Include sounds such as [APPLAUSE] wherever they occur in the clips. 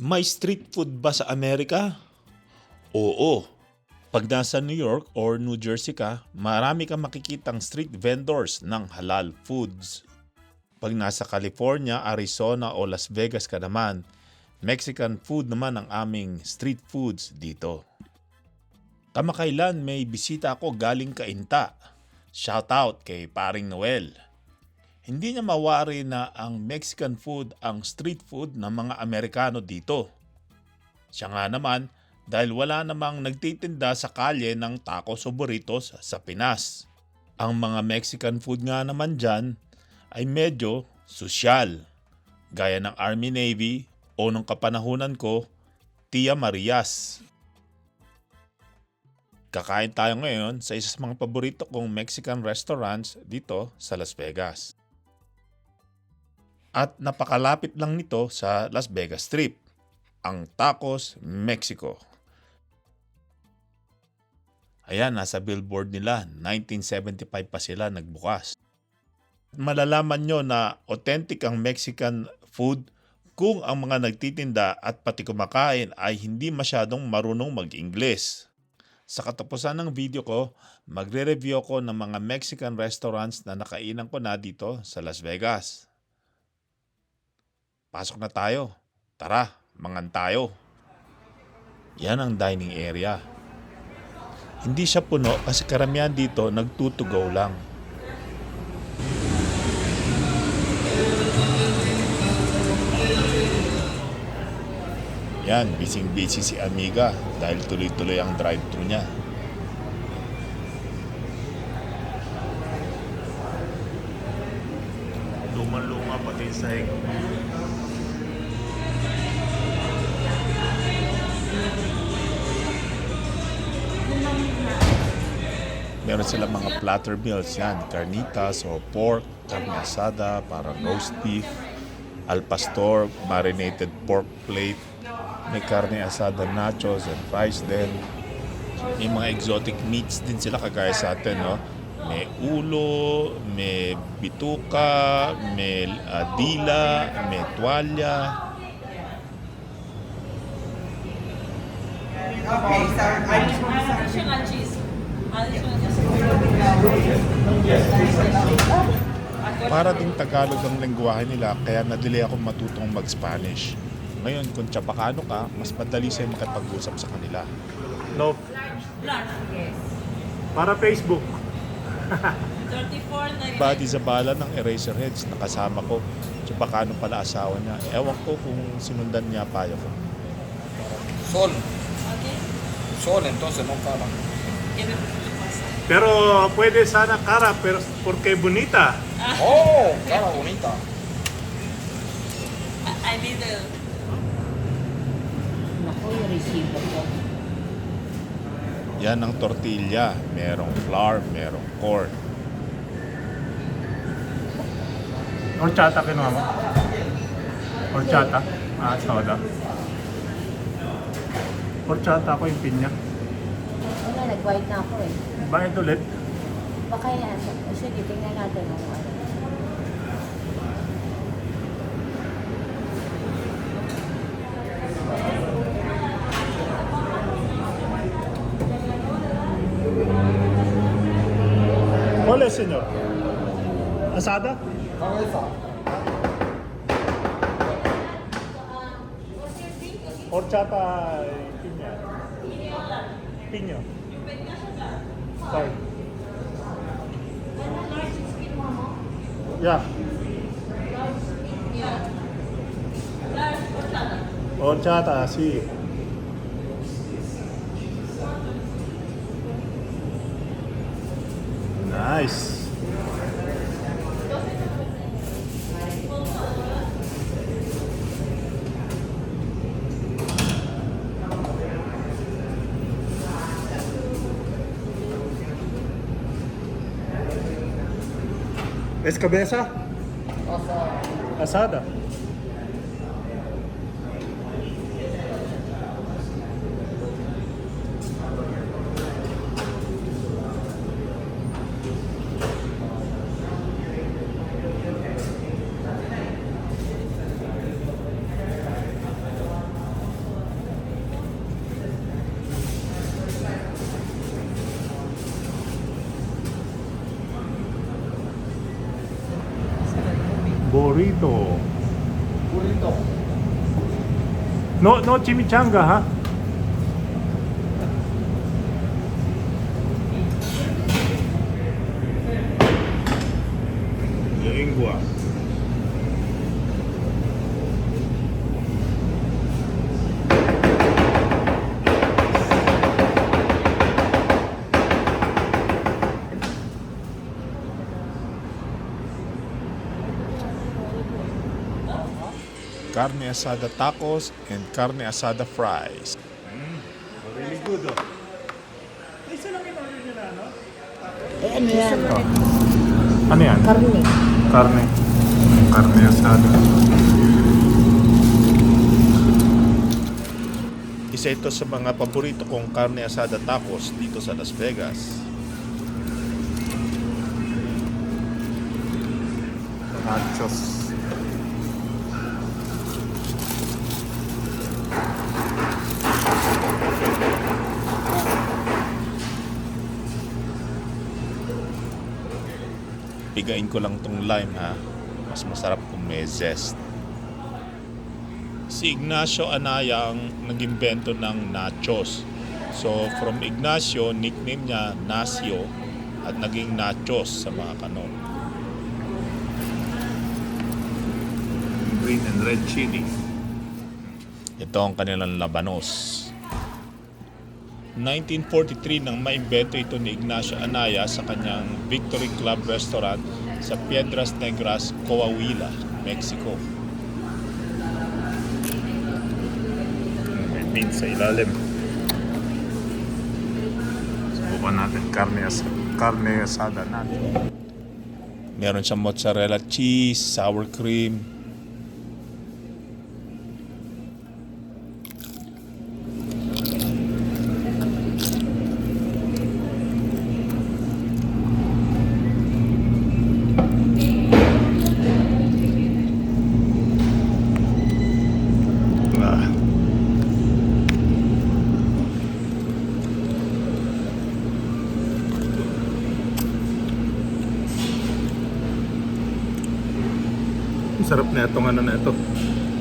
May street food ba sa Amerika? Oo. Pag nasa New York or New Jersey ka, marami kang makikitang street vendors ng halal foods. Pag nasa California, Arizona o Las Vegas ka naman, Mexican food naman ang aming street foods dito. Kamakailan may bisita ako galing Kainta. Shout out kay paring Noel. Hindi niya mawari na ang Mexican food ang street food ng mga Amerikano dito. Siya nga naman dahil wala namang nagtitinda sa kalye ng tacos o burritos sa Pinas. Ang mga Mexican food nga naman dyan ay medyo sosyal. Gaya ng Army Navy o nung kapanahunan ko, Tia Marias. Kakain tayo ngayon sa isa sa mga paborito kong Mexican restaurants dito sa Las Vegas. At napakalapit lang nito sa Las Vegas Strip, ang Tacos Mexico. Ayan, nasa billboard nila, 1975 pa sila nagbukas. Malalaman nyo na authentic ang Mexican food kung ang mga nagtitinda at pati kumakain ay hindi masyadong marunong mag-Ingles. Sa katapusan ng video ko, magre-review ko ng mga Mexican restaurants na nakainan ko na dito sa Las Vegas. Pasok na tayo. Tara, mangan tayo. Yan ang dining area. Hindi siya puno kasi karamihan dito nagtutugaw lang. Yan, busy-busy si Amiga dahil tuloy-tuloy ang drive-thru niya. Luma-luma pati yung Meron sila mga platter meals yan, carnitas or pork, carne asada, para roast beef, al pastor, marinated pork plate, may carne asada nachos and fries din. May mga exotic meats din sila kagaya sa atin, no? May ulo, may bituka, may ah, dila, may tuwalya. Okay, so I just want some. Para ding Tagalog ang lengguwahe nila, kaya nadili ako matutong mag-Spanish. Ngayon, kung Chapacano ka, mas madali sa'yo makipag-usap sa kanila. No, para Facebook. 34 Badi Zabala ng Eraserheads, nakasama ko. Chapacano pala asawa niya. Ewan ko kung sinundan niya payo ko. Sol, Okay. sol, entonces no para. Pero pwede sana cara, pero porque bonita. Oh, cara bonita. I, need a... Naku, yung receiver ko. Yan ang tortilla. Merong flour, merong corn. Horchata kinuha mo? Horchata? Ah, soda. Horchata ako yung pinya. Nag-white na ako eh. Bakit ulit? Baka yan. Sige, tingnan natin ang ano. ¿Cuál es, señor? ¿Asada? Cabeza. Horchata y piña. Piña. Sorry. Yeah. Horchata, sí. Nice. ¿Es cabeza? Asada. burrito. No, chimichanga, ha? Lingua. Carne asada tacos and carne asada fries. Really good, oh. Isa lang yung order na, no? Eh, ano yan? Ano yan? Karne. Karne. Karne asada. Isa ito sa mga paborito kong carne asada tacos dito sa Las Vegas. Nachos. Pigain ko lang tong lime ha. Mas masarap kung may zest. Si Ignacio Anaya ang nag-imbento ng nachos. So from Ignacio, nickname niya Nacio at naging nachos sa mga kanon. Green and red chili. Ito ang kanilang labanos. 1943 nang maimbento ito ni Ignacio Anaya sa kanyang Victory Club Restaurant sa Piedras Negras, Coahuila, Mexico. May beans sa ilalim. Subukan natin karne, as karne asada natin. Meron siyang mozzarella cheese, sour cream, Sarap na itong ano na ito.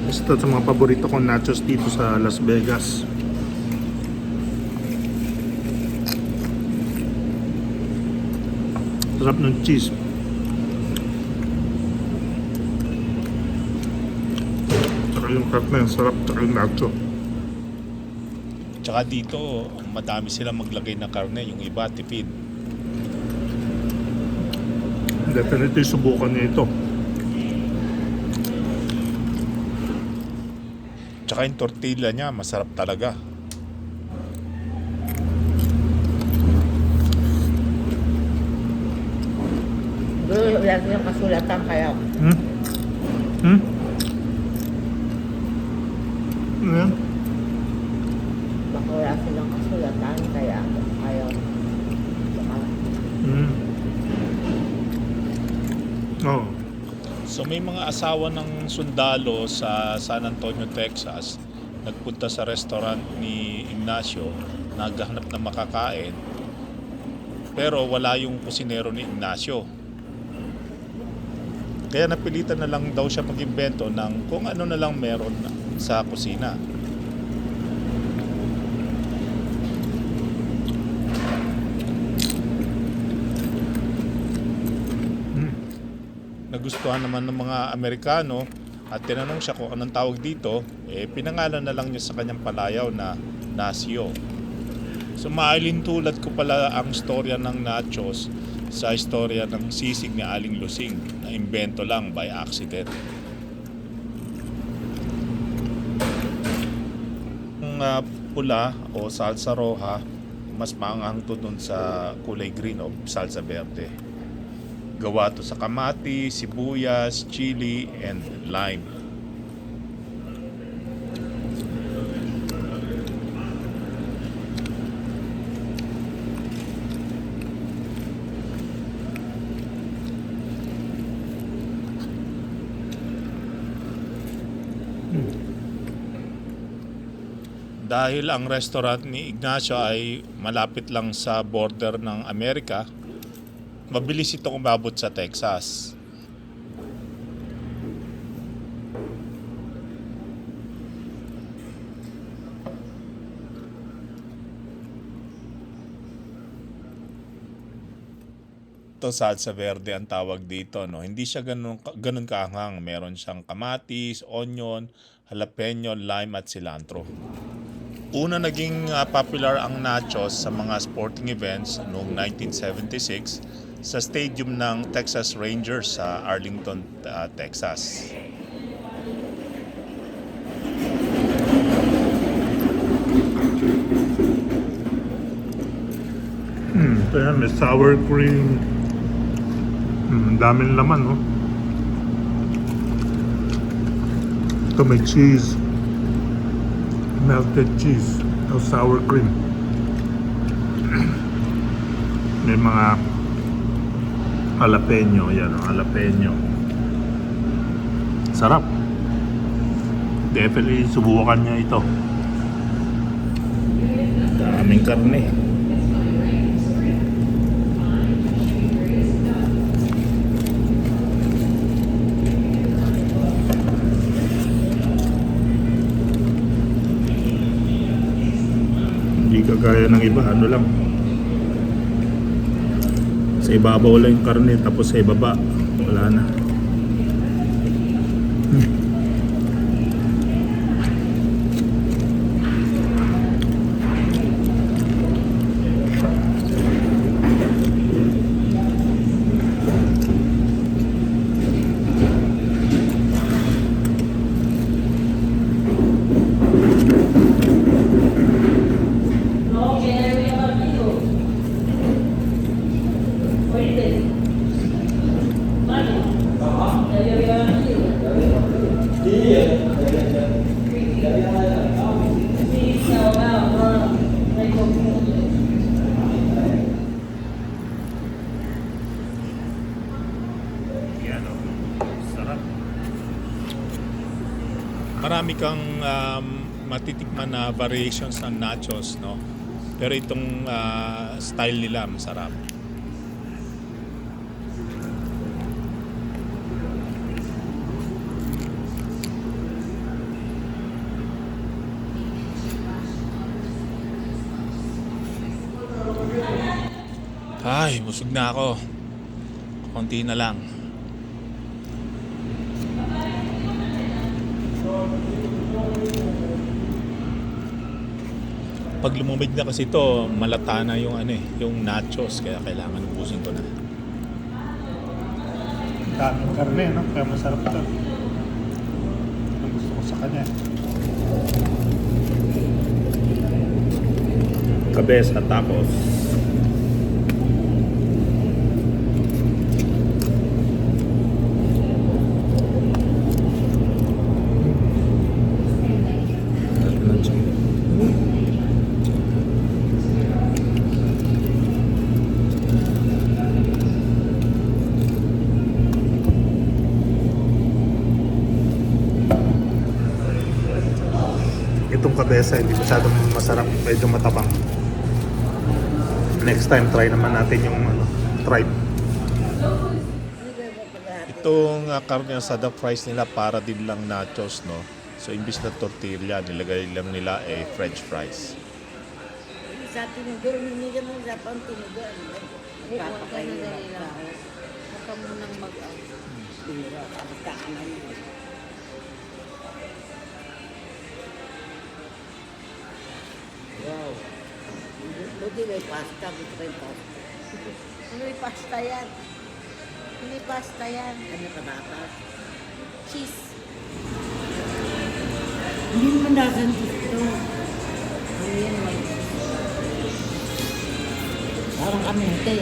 Ito sa mga paborito kong nachos dito sa Las Vegas. Sarap ng cheese. Tsaka yung karne, ang sarap. Tsaka yung nacho. Tsaka dito, madami silang maglagay na karne, yung iba tipid. Definitely subukan niya ito. Tsaka yung tortilla niya, masarap talaga. Doon lagi yung kasulatan kaya Hmm? Hmm? Ano yan? baka wala silang kasulatan kaya ayaw. Baka Hmm. Oh. So may mga asawa ng sundalo sa San Antonio, Texas, nagpunta sa restaurant ni Ignacio, naghahanap ng makakain, pero wala yung kusinero ni Ignacio. Kaya napilitan na lang daw siya mag-imbento ng kung ano na lang meron sa kusina. Nagustuhan naman ng mga Amerikano at tinanong siya kung anong tawag dito, eh pinangalan na lang niya sa kanyang palayaw na Nasio. So tulad ko pala ang storya ng nachos sa istorya ng sisig ni Aling Lusing na imbento lang by accident. Ang ah, pula o salsa roja, mas maanghang to dun sa kulay green o salsa verde. Gawa to sa kamati, sibuyas, chili, and lime. Dahil ang restaurant ni Ignacio ay malapit lang sa border ng Amerika, Mabilis ito kumabot sa Texas. to salsa verde ang tawag dito no? Hindi siya ganun ganun kaanghang. Meron siyang kamatis onion jalapeno lime at cilantro. Una naging uh, popular ang nachos sa mga sporting events noong 1976 sa stadium ng Texas Rangers sa Arlington, ah, Texas. Hmm, ito yan, may sour cream. Hmm, daming laman, no? Ito may cheese. Melted cheese. Ito sour cream. [CLEARS THROAT] May mga jalapeno. Yan, oh, jalapeno. Sarap. Definitely subukan niya ito. Daming karne. Hindi kagaya ng iba, ano lang. Sa ibabaw lang yung karne, tapos sa ibaba, wala na. Marami kang um, matitikman na variations ng nachos, no? Pero itong ah, style nila masarap. Ay, busog na ako. Konti na lang. Pag lumamig na kasi ito, malata na yung ano eh, yung nachos kaya kailangan ubusin ko na. Daming karne, no? Kaya masarap ito. Ang gusto ko sa kanya. Cabeza tacos. Kabesa, hindi masyadong masarap. Medyo matabang. Next time, try naman natin yung ano, tripe. Itong uh, carne asada fries nila para din lang nachos, no? So, imbis na tortilla, nilagay lang nila eh french fries. Sa tinidor, hindi ka nang dapat tinidor. Huwag ka na lang. Huwag ka munang mag-out. Wow. Buti may pasta, buti may pasta. Hindi pasta yan. Hindi pasta yan. Ano patatas? Cheese. Hindi naman nasan dito. Ano yan? Parang kamete.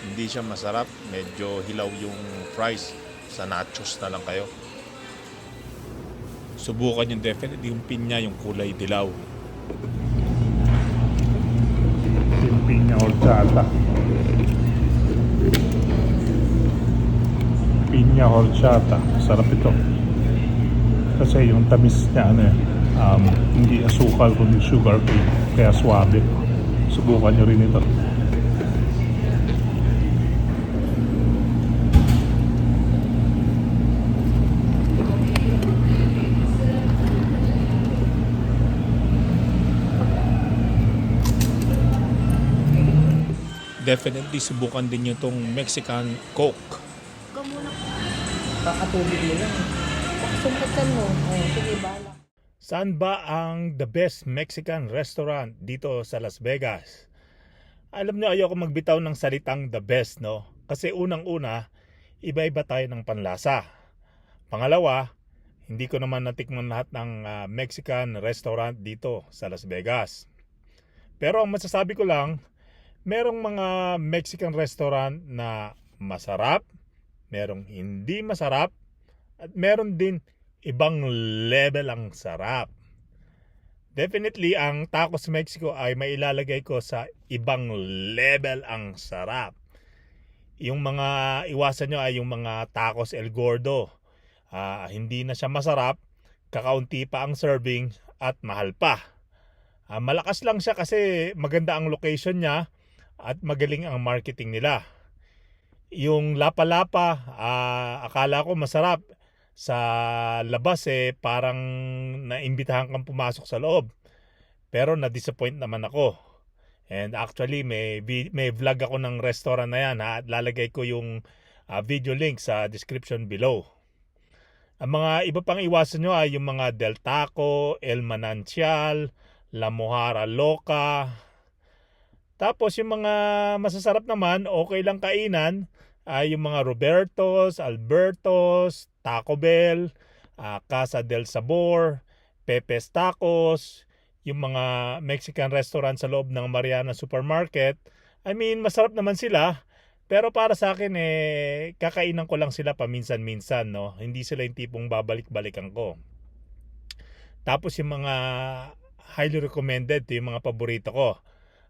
Hindi siya masarap, medyo hilaw yung fries. Sa nachos na lang kayo. Subukan yung definitely yung pinya, yung kulay dilaw. Piña horchata. Piña horchata. Sarap ito. Kasi yung tamis niya, ano eh, um, hindi asukal kundi sugar cane. Kaya swabe. Subukan nyo rin ito. Definitely subukan din nyo tong Mexican Coke. Ikaw muna. Kakatubig mo lang. Sumputan mo. Oh, sige, bala. Saan ba ang the best Mexican restaurant dito sa Las Vegas? Alam nyo, ayoko magbitaw ng salitang the best, no? Kasi unang-una, iba-iba tayo ng panlasa. Pangalawa, hindi ko naman natikman lahat ng ah, Mexican restaurant dito sa Las Vegas. Pero ang masasabi ko lang, merong mga Mexican restaurant na masarap, merong hindi masarap, at meron din ibang level ang sarap. Definitely, ang Tacos Mexico ay mailalagay ko sa ibang level ang sarap. Yung mga iwasan nyo ay yung mga tacos El Gordo. Ah, hindi na siya masarap, kakaunti pa ang serving at mahal pa. Ah, malakas lang siya kasi maganda ang location niya at magaling ang marketing nila. Yung lapa-lapa, ah, akala ko masarap sa labas eh parang naimbitahan kang pumasok sa loob. Pero na-disappoint naman ako. And actually may may vlog ako ng restaurant na yan ha? at lalagay ko yung ah, video link sa description below. Ang mga iba pang iwasan nyo ay yung mga Del Taco, El Manancial, La Mojara Loca. Tapos yung mga masasarap naman, okay lang kainan, ay yung mga Robertos, Albertos, Taco Bell, ah, Casa del Sabor, Pepe's Tacos, yung mga Mexican restaurant sa loob ng Mariana Supermarket. I mean, masarap naman sila. Pero para sa akin, eh, kakainan ko lang sila paminsan-minsan, no? Hindi sila yung tipong babalik-balikan ko. Tapos yung mga highly recommended, yung mga paborito ko.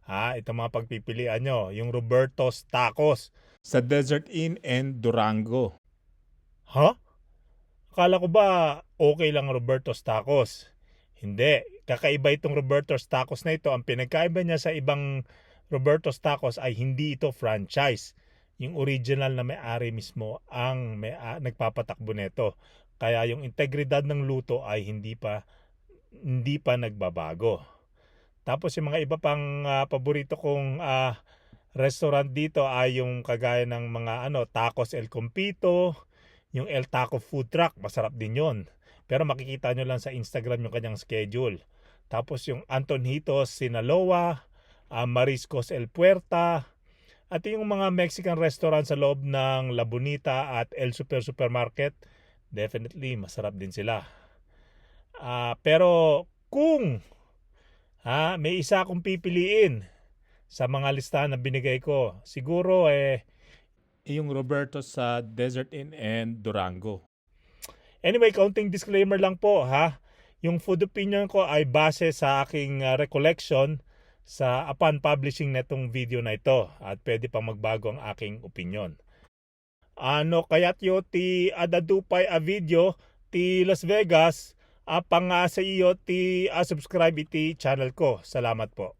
Ha, ito mga pagpipilian nyo. Yung Roberto's Tacos. Sa Desert Inn and Durango. Ha? Akala ko ba okay lang ang Roberto's Tacos? Hindi. Kakaiba itong Roberto's Tacos na ito. Ang pinagkaiba niya sa ibang Roberto's Tacos ay hindi ito franchise. Yung original na may-ari mismo ang may nagpapatakbo nito. Kaya yung integridad ng luto ay hindi pa hindi pa nagbabago. Tapos yung mga iba pang ah, paborito kong ah, restaurant dito ay yung kagaya ng mga ano Tacos El Compito, yung El Taco Food Truck, masarap din yon. Pero makikita nyo lang sa Instagram yung kanyang schedule. Tapos yung Antonitos Sinaloa, ah, Mariscos El Puerta, at yung mga Mexican restaurant sa loob ng La Bonita at El Super Supermarket, definitely masarap din sila. Ah, pero kung ha, may isa akong pipiliin sa mga listahan na binigay ko, siguro eh Yung Roberto sa Desert Inn and Durango. Anyway, counting disclaimer lang po ha. Yung food opinion ko ay base sa aking uh, recollection sa upon publishing netong video na ito at pwede pang magbago ang aking opinion. Ano kaya't yo ti adadupay a video ti Las Vegas apang nga sa iyo ti uh, subscribe iti channel ko. Salamat po.